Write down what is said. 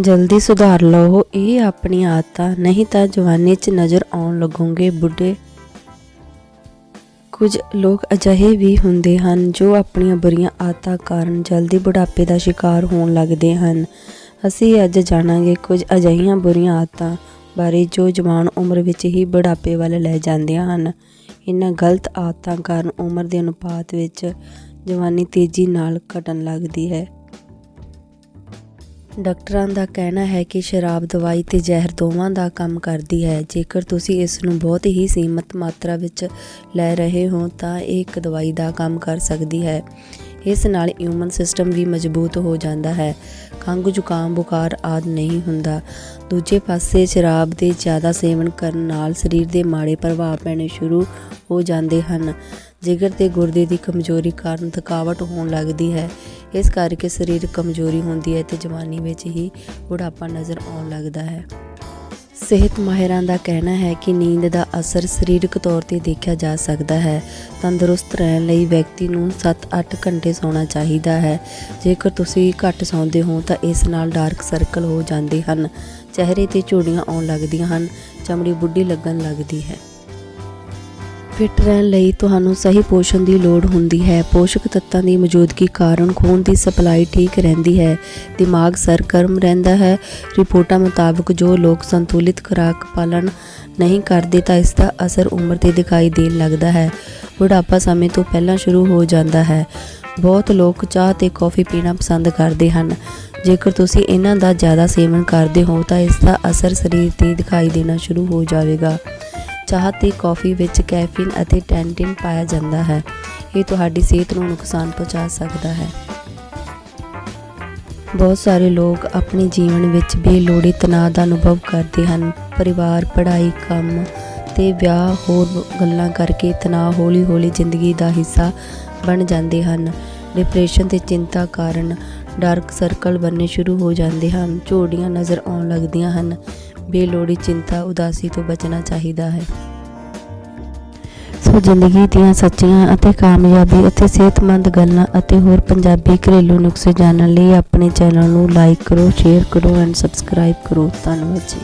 ਜਲਦੀ ਸੁਧਾਰ ਲਓ, ਇਹ ਆਪਣੀ ਆਦਤਾਂ, ਨਹੀਂ ਤਾਂ ਜਵਾਨੀ 'ਚ ਨਜ਼ਰ ਆਉਣ ਲੱਗੋਗੇ ਬੁੱਢੇ। ਕੁਝ ਲੋਕ ਅਜਿਹੇ ਵੀ ਹੁੰਦੇ ਹਨ ਜੋ ਆਪਣੀਆਂ ਬੁਰੀਆਂ ਆਦਤਾਂ ਕਾਰਨ ਜਲਦੀ ਬੁਢਾਪੇ ਦਾ ਸ਼ਿਕਾਰ ਹੋਣ ਲੱਗਦੇ ਹਨ। ਅਸੀਂ ਅੱਜ ਜਾਣਾਂਗੇ ਕੁਝ ਅਜਿਹੀਆਂ ਬੁਰੀਆਂ ਆਦਤਾਂ ਬਾਰੇ ਜੋ ਜਵਾਨ ਉਮਰ ਵਿੱਚ ਹੀ ਬੁਢਾਪੇ ਵੱਲ ਲੈ ਜਾਂਦੀਆਂ ਹਨ। ਇਹਨਾਂ ਗਲਤ ਆਦਤਾਂ ਕਾਰਨ ਉਮਰ ਦੇ ਅਨੁਪਾਤ ਵਿੱਚ ਜਵਾਨੀ ਤੇਜ਼ੀ ਨਾਲ ਘਟਣ ਲੱਗਦੀ ਹੈ। ਡਾਕਟਰਾਂ ਦਾ ਕਹਿਣਾ ਹੈ ਕਿ ਸ਼ਰਾਬ, ਦਵਾਈ ਤੇ ਜ਼ਹਿਰ ਦੋਵਾਂ ਦਾ ਕੰਮ ਕਰਦੀ ਹੈ। ਜੇਕਰ ਤੁਸੀਂ ਇਸ ਨੂੰ ਬਹੁਤ ਹੀ ਸੀਮਤ ਮਾਤਰਾ ਵਿੱਚ ਲੈ ਰਹੇ ਹੋ, ਤਾਂ ਇਹ ਇੱਕ ਦਵਾਈ ਦਾ ਕੰਮ ਕਰ ਸਕਦੀ ਹੈ। ਇਸ ਨਾਲ ਇਮਿਊਨ ਸਿਸਟਮ ਵੀ ਮਜ਼ਬੂਤ ਹੋ ਜਾਂਦਾ ਹੈ। ਖੰਘ, ਜ਼ੁਕਾਮ, ਬੁਖਾਰ ਆਦਿ ਨਹੀਂ ਹੁੰਦਾ। ਦੂਜੇ ਪਾਸੇ ਸ਼ਰਾਬ ਦੇ ਜ਼ਿਆਦਾ ਸੇਵਨ ਕਰਨ ਨਾਲ ਸਰੀਰ ਦੇ ਮਾੜੇ ਪ੍ਰਭਾਵ ਪੈਣੇ ਸ਼ੁਰੂ ਹੋ ਜਾਂਦੇ ਹਨ। ਜਿਗਰ ਤੇ ਗੁਰਦੇ ਦੀ ਕਮਜ਼ੋਰੀ ਕਾਰਨ ਥਕਾਵਟ ਹੋਣ ਲੱਗਦੀ ਹੈ। ਇਸ ਕਰਕੇ ਸਰੀਰ ਕਮਜ਼ੋਰੀ ਹੁੰਦੀ ਹੈ ਤੇ ਜਵਾਨੀ ਵਿੱਚ ਹੀ ਬੁਢਾਪਾ ਨਜ਼ਰ ਆਉਣ ਲੱਗਦਾ ਹੈ। ਸਿਹਤ ਮਾਹਿਰਾਂ ਦਾ ਕਹਿਣਾ ਹੈ ਕਿ ਨੀਂਦ ਦਾ ਅਸਰ ਸਰੀਰਕ ਤੌਰ ਤੇ ਦੇਖਿਆ ਜਾ ਸਕਦਾ ਹੈ। ਤੰਦਰੁਸਤ ਰਹਿਣ ਲਈ ਵਿਅਕਤੀ ਨੂੰ 7-8 ਘੰਟੇ ਸੌਣਾ ਚਾਹੀਦਾ ਹੈ। ਜੇਕਰ ਤੁਸੀਂ ਘੱਟ ਸੌਂਦੇ ਹੋ ਤਾਂ ਇਸ ਨਾਲ ਡਾਰਕ ਸਰਕਲ ਹੋ ਜਾਂਦੇ ਹਨ। ਚਿਹਰੇ ਤੇ ਝੁਰੜੀਆਂ ਆਉਣ ਲੱਗਦੀਆਂ ਹਨ। ਚਮੜੀ ਬੁੱਢੀ ਲੱਗਣ ਲੱਗਦੀ ਹੈ। ਫਿੱਟ ਰਹਿਣ ਲਈ ਤੁਹਾਨੂੰ ਸਹੀ ਪੋਸ਼ਣ ਦੀ ਲੋੜ ਹੁੰਦੀ ਹੈ। ਪੋਸ਼ਕ ਤੱਤਾਂ ਦੀ ਮੌਜੂਦਗੀ ਕਾਰਨ ਖੂਨ ਦੀ ਸਪਲਾਈ ਠੀਕ ਰਹਿੰਦੀ ਹੈ। ਦਿਮਾਗ ਸਰਗਰਮ ਰਹਿੰਦਾ ਹੈ। ਰਿਪੋਰਟਾਂ ਮੁਤਾਬਕ ਜੋ ਲੋਕ ਸੰਤੁਲਿਤ ਖੁਰਾਕ ਪਾਲਣ ਨਹੀਂ ਕਰਦੇ ਤਾਂ ਇਸ ਦਾ ਅਸਰ ਉਮਰ ਤੇ ਦਿਖਾਈ ਦੇਣ ਲੱਗਦਾ ਹੈ। ਬੁਢਾਪਾ ਸਮੇਂ ਤੋਂ ਪਹਿਲਾਂ ਸ਼ੁਰੂ ਹੋ ਜਾਂਦਾ ਹੈ। ਬਹੁਤ ਲੋਕ ਚਾਹ ਤੇ ਕੌਫੀ ਪੀਣਾ ਪਸੰਦ ਕਰਦੇ ਹਨ। ਜੇਕਰ ਤੁਸੀਂ ਇਹਨਾਂ ਦਾ ਜ਼ਿਆਦਾ ਸੇਵਨ ਕਰਦੇ ਹੋ ਤਾਂ ਇਸ ਦਾ ਅਸਰ ਸਰੀਰ ਤੇ ਦਿਖਾਈ ਦੇਣਾ ਸ਼ੁਰੂ ਹੋ ਜਾਵੇਗਾ। ਚਾਹ ਤੇ ਕੌਫੀ ਵਿੱਚ ਕੈਫੀਨ ਅਤੇ ਟੈਂਟਿਨ ਪਾਇਆ ਜਾਂਦਾ ਹੈ। ਇਹ ਤੁਹਾਡੀ ਸਿਹਤ ਨੂੰ ਨੁਕਸਾਨ ਪਹੁੰਚਾ ਸਕਦਾ ਹੈ। ਬਹੁਤ ਸਾਰੇ ਲੋਕ ਆਪਣੇ ਜੀਵਨ ਵਿੱਚ ਬੇਲੋੜੀ ਤਣਾਅ ਦਾ ਅਨੁਭਵ ਕਰਦੇ ਹਨ। ਪਰਿਵਾਰ, ਪੜ੍ਹਾਈ, ਕੰਮ ਤੇ ਵਿਆਹ ਹੋਰ ਗੱਲਾਂ ਕਰਕੇ ਤਣਾਅ ਹੌਲੀ-ਹੌਲੀ ਜ਼ਿੰਦਗੀ ਦਾ ਹਿੱਸਾ ਬਣ ਜਾਂਦੇ ਹਨ। ਡਿਪਰੈਸ਼ਨ ਤੇ ਚਿੰਤਾ ਕਾਰਨ ਡਾਰਕ ਸਰਕਲ ਬਣਨੇ ਸ਼ੁਰੂ ਹੋ ਜਾਂਦੇ ਹਨ। ਝੋੜੀਆਂ ਨਜ਼ਰ ਆਉਣ ਲੱਗਦੀਆਂ ਹਨ। ਬੇਲੋੜੀ ਚਿੰਤਾ ਉਦਾਸੀ ਤੋਂ ਬਚਣਾ ਚਾਹੀਦਾ ਹੈ। ਸੋ ਜ਼ਿੰਦਗੀ ਦੀਆਂ ਸੱਚੀਆਂ ਅਤੇ ਕਾਮਯਾਬੀ ਅਤੇ ਸਿਹਤਮੰਦ ਗੱਲਾਂ ਅਤੇ ਹੋਰ ਪੰਜਾਬੀ ਘਰੇਲੂ ਨੁਸਖੇ ਜਾਣਨ ਲਈ ਆਪਣੇ ਚੈਨਲ ਨੂੰ ਲਾਈਕ ਕਰੋ ਸ਼ੇਅਰ ਕਰੋ ਐਂਡ ਸਬਸਕ੍ਰਾਈਬ ਕਰੋ। ਧੰਨਵਾਦ ਜੀ।